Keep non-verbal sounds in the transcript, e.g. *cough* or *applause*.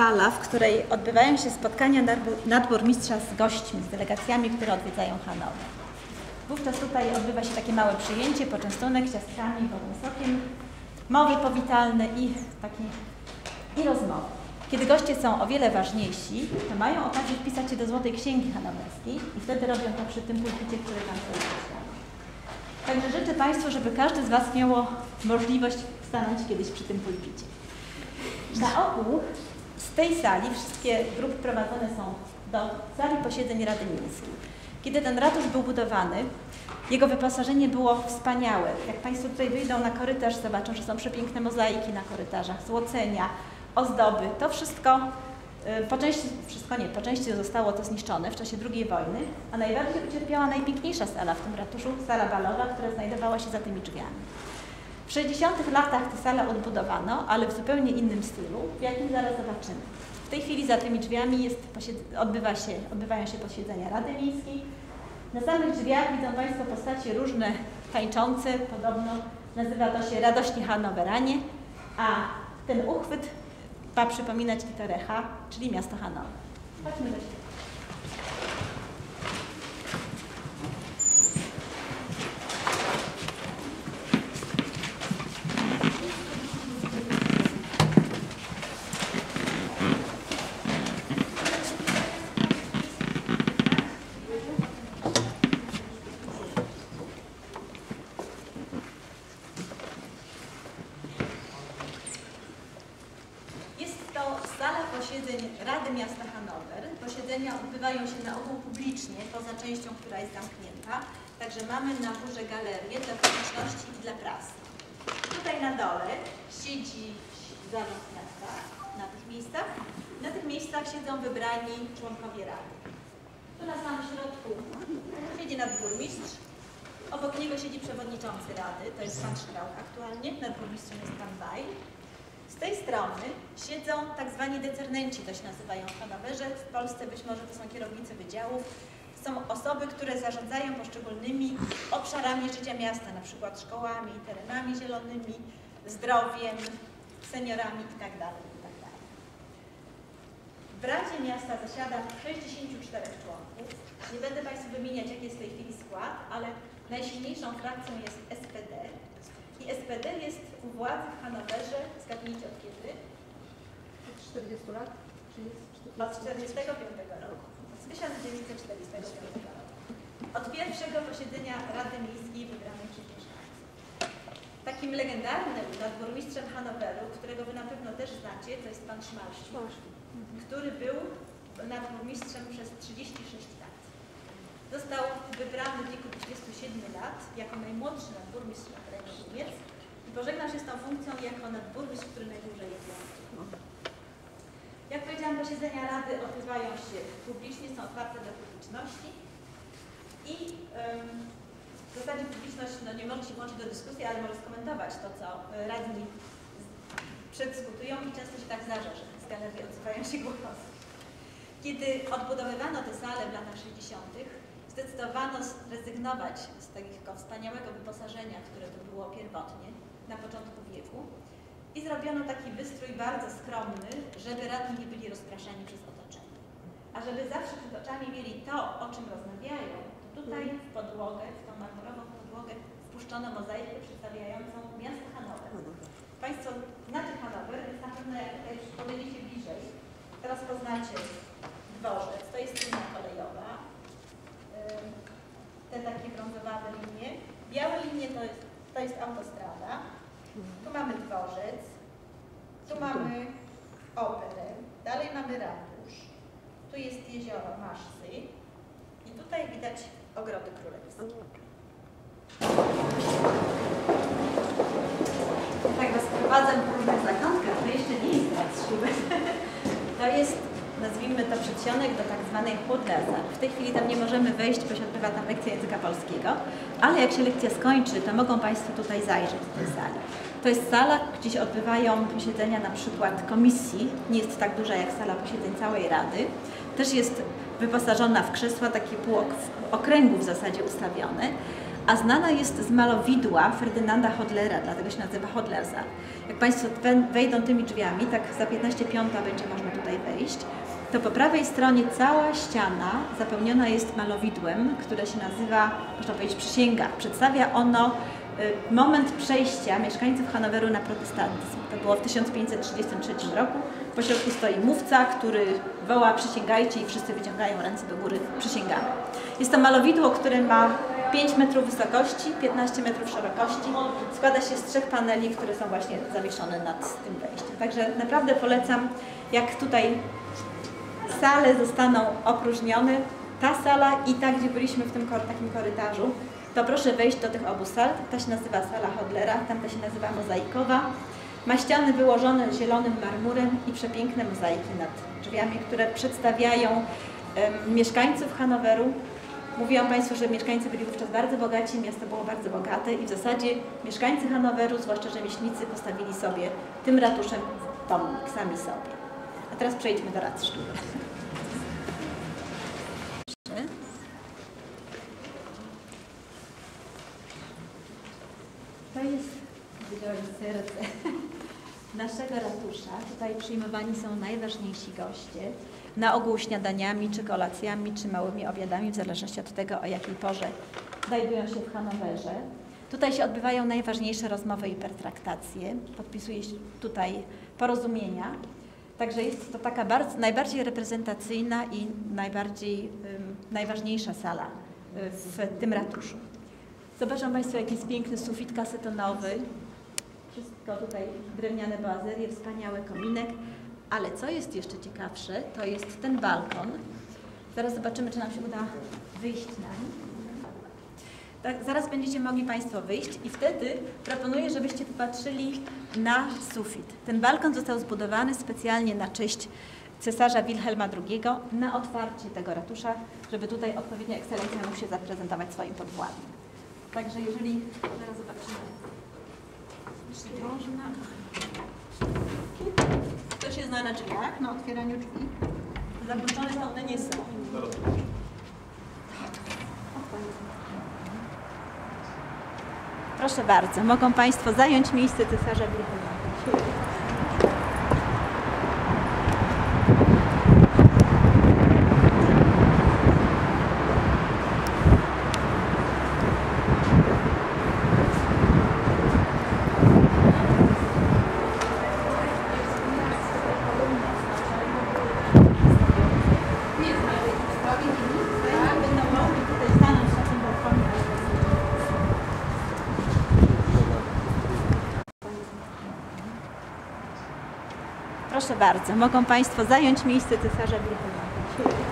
sala, w której odbywają się spotkania nadburmistrza z gośćmi, z delegacjami, które odwiedzają Hanower. Wówczas tutaj odbywa się takie małe przyjęcie, poczęstunek ciastkami, wodą sokiem, mowy powitalne i takie i rozmowy. Kiedy goście są o wiele ważniejsi, to mają okazję wpisać się do Złotej Księgi Hanowerskiej i wtedy robią to przy tym pulpicie, który tam sobie Także życzę Państwu, żeby każdy z Was miało możliwość stanąć kiedyś przy tym pulpicie. Na ogół z tej sali wszystkie grupy prowadzone są do sali posiedzeń Rady Miejskiej. Kiedy ten ratusz był budowany, jego wyposażenie było wspaniałe. Jak Państwo tutaj wyjdą na korytarz, zobaczą, że są przepiękne mozaiki na korytarzach, złocenia, ozdoby. To wszystko y, po części, wszystko nie, po części zostało to zniszczone w czasie II wojny, a najbardziej ucierpiała najpiękniejsza sala w tym ratuszu, sala balowa, która znajdowała się za tymi drzwiami. W 60 latach tę salę odbudowano, ale w zupełnie innym stylu, w jakim zaraz zobaczymy. W tej chwili za tymi drzwiami jest, odbywa się, odbywają się posiedzenia Rady Miejskiej. Na samych drzwiach widzą Państwo postacie różne tańczące, podobno nazywa to się Radośnie Hanoweranie, a ten uchwyt ma przypominać Itorecha, czyli miasto Hanower. Chodźmy do środka. Odbywają się na ogół publicznie, poza częścią, która jest zamknięta. Także mamy na górze galerię dla publiczności i dla prasy. Tutaj na dole siedzi zarząd miasta na tych miejscach. Na tych miejscach siedzą wybrani członkowie rady. Tu na samym środku siedzi nadburmistrz. Obok niego siedzi przewodniczący rady, to jest pan Sztrauch aktualnie, nadburmistrzem jest pan Weil. Z tej strony siedzą tak zwani decernenci, to się nazywają w Hanowerze. W Polsce być może to są kierownicy wydziałów. Są osoby, które zarządzają poszczególnymi obszarami życia miasta, na przykład szkołami, terenami zielonymi, zdrowiem, seniorami itd. Tak itd. Tak w Radzie Miasta zasiada 64 członków. Nie będę Państwu wymieniać, jaki jest w tej chwili skład, ale najsilniejszą frakcją jest SPD, i SPD jest u władzy w Hanowerze, zgadnijcie od kiedy? Od 40 lat? Od 45 roku. Z 1945 roku. Od pierwszego posiedzenia Rady Miejskiej wybranej przez mieszkańców. Takim legendarnym nadburmistrzem Hanoweru, którego Wy na pewno też znacie, to jest pan Szmarszcz, który był nadburmistrzem przez 36 lat. Został wybrany w wieku 27 lat jako najmłodszy nadburmistrz na terenie Niemiec i pożegnał się z tą funkcją jako nadburmistrz, który najdłużej jest Jak powiedziałam, posiedzenia Rady odbywają się publicznie, są otwarte dla publiczności i um, w zasadzie publiczność no, nie może się włączyć do dyskusji, ale może skomentować to, co e, radni przedyskutują i często się tak zdarza, że z galerii odzywają się głosy. Kiedy odbudowywano te sale w latach 60., zdecydowano zrezygnować z takiego wspaniałego wyposażenia, które to było pierwotnie na początku wieku i zrobiono taki wystrój bardzo skromny, żeby radni nie byli rozpraszani przez otoczenie. A żeby zawsze przed oczami mieli to, o czym rozmawiają, to tutaj w podłogę, w tą marmurową podłogę wpuszczono mozaikę przedstawiającą miasto Hanower. Państwo znacie Hanower, więc na pewno jak tutaj już bliżej, teraz poznacie dworzec, to jest linia kolejowa, te takie brązowawe linie. Białe linie to jest, to jest autostrada. Tu mamy dworzec, tu mamy operę, dalej mamy ratusz, tu jest jezioro Maszcy i tutaj widać ogrody królewskie. Tak was prowadzę po różnych zakątkach, to jeszcze nie jest tak *laughs* To jest nazwijmy to przedsionek do tak zwanej chłodlaza. W tej chwili tam nie możemy wejść, bo się odbywa tam lekcja języka polskiego, ale jak się lekcja skończy, to mogą Państwo tutaj zajrzeć do tej sali. To jest sala, gdzie się odbywają posiedzenia na przykład komisji, nie jest tak duża jak sala posiedzeń całej Rady. Też jest wyposażona w krzesła, takie pół okręgu w zasadzie ustawione, a znana jest z malowidła Ferdynanda Hodlera, dlatego się nazywa Hodlersaal. Jak Państwo we- wejdą tymi drzwiami, tak za 15 piąta będzie można tutaj wejść, to po prawej stronie cała ściana zapełniona jest malowidłem, które się nazywa, można powiedzieć, przysięga. Przedstawia ono y, moment przejścia mieszkańców Hanoweru na protestantyzm. To było w 1533 roku. Po środku stoi mówca, który woła przysięgajcie i wszyscy wyciągają ręce do góry, przysięgamy. Jest to malowidło, które ma 5 metrów wysokości, 15 metrów szerokości. Składa się z trzech paneli, które są właśnie zawieszone nad tym wejściem. Także naprawdę polecam, jak tutaj sale zostaną opróżnione, ta sala i ta, gdzie byliśmy w tym takim korytarzu, to proszę wejść do tych obu sal. Ta się nazywa sala Hodlera, tamta się nazywa mozaikowa. Ma ściany wyłożone zielonym marmurem i przepiękne mozaiki nad drzwiami, które przedstawiają mieszkańców Hanoweru. Mówiłam Państwu, że mieszkańcy byli wówczas bardzo bogaci, miasto było bardzo bogate i w zasadzie mieszkańcy Hanoweru, zwłaszcza rzemieślnicy, postawili sobie tym ratuszem pomnik sami sobie. A teraz przejdźmy do Ratsztury. To jest widziałeś, serce *laughs* naszego ratusza. Tutaj przyjmowani są najważniejsi goście. Na ogół śniadaniami, czy kolacjami, czy małymi obiadami, w zależności od tego, o jakiej porze znajdują się w Hanowerze. Tutaj się odbywają najważniejsze rozmowy i pertraktacje. Podpisuje się tutaj porozumienia. Także jest to taka bardzo, najbardziej reprezentacyjna i najbardziej, ym, najważniejsza sala y, w tym ratuszu. Zobaczą Państwo, jaki jest piękny sufit kasetonowy. Wszystko tutaj drewniane boazerie, wspaniały kominek. Ale co jest jeszcze ciekawsze, to jest ten balkon. Zaraz zobaczymy, czy nam się uda wyjść na nim. Tak, zaraz będziecie mogli Państwo wyjść i wtedy proponuję, żebyście popatrzyli na sufit. Ten balkon został zbudowany specjalnie na cześć cesarza Wilhelma II na otwarcie tego ratusza, żeby tutaj odpowiednia ekscelencja mógł się zaprezentować swoim podwładnym. Także jeżeli zaraz zobaczymy, czy można. Ktoś się zna na drzwiach, na otwieraniu drzwi. Zakluczone są, one nie są. Proszę bardzo, mogą Państwo zająć miejsce cesarza Wilhelma. Będą mogli tutaj stanąć na tym balkonie. Proszę bardzo, mogą Państwo zająć miejsce cesarza Wilhelma.